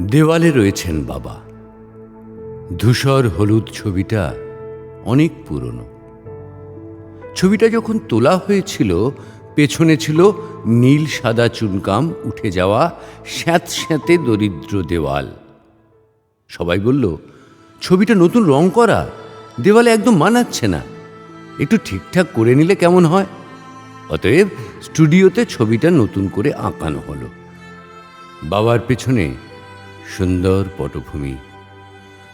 দেওয়ালে রয়েছেন বাবা। ধূসর হলুদ ছবিটা অনেক পুরনো। ছবিটা যখন তোলা হয়েছিল, পেছনে ছিল নীল সাদা চুনকাম, উঠে যাওয়া স্যাঁত স্যাঁতে দরিদ্র দেওয়াল। সবাই বলল, ছবিটা নতুন রং করা, দেওয়ালে একদম মানাচ্ছে না। একটু ঠিকঠাক করে নিলে কেমন হয়? অতএব স্টুডিওতে ছবিটা নতুন করে আঁকানো হলো। বাবার পেছনে সুন্দর পটভূমি।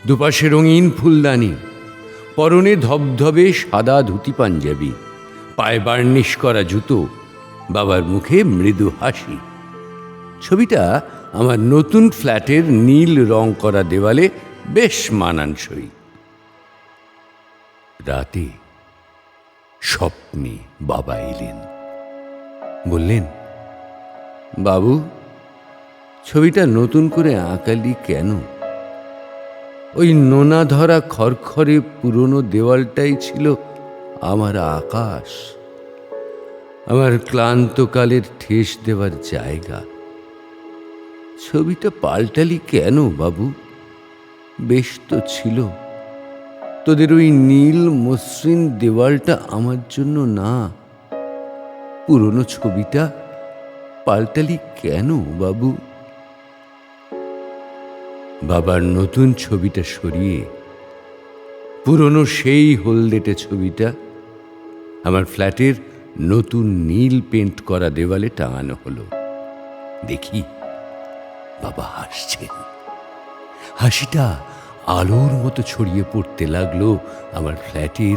দুপাশে রঙিন ফুলদানি, পরনে ধবধবে সাদা ধুতি পাঞ্জাবি, পায়ে বার্নিশ করা জুতো, বাবার মুখে মৃদু হাসি। ছবিটা আমার নতুন ফ্ল্যাটের নীল রং করা দেওয়ালে বেশ মানানসই। রাতে স্বপ্নে বাবা এলেন। বললেন, বাবু ছবিটা নতুন করে আঁকালি কেন? ওই নোনা ধরা খড়খড়ে পুরনো দেওয়ালটাই ছিল আমার আকাশ। আমার ক্লান্তকালের ঠেস দেওয়ার জায়গা। ছবিটা পাল্টালি কেন বাবু? বেশ তো ছিল। তোদের ওই নীল মসৃণ দেওয়ালটা আমার জন্য না। পুরনো ছবিটা পাল্টালি কেন বাবু? বাবার নতুন ছবিটা সরিয়ে, পুরনো সেই হলদেটে ছবিটা আমার ফ্ল্যাটের নতুন নীল পেন্ট করা দেওয়ালে টাঙানো হলো। দেখি, বাবা হাসছেন। হাসিটা আলোর মতো ছড়িয়ে পড়তে লাগল আমার ফ্ল্যাটের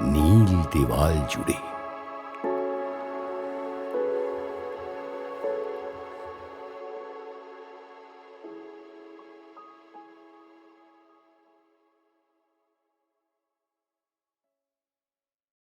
নীল দেওয়াল জুড়ে।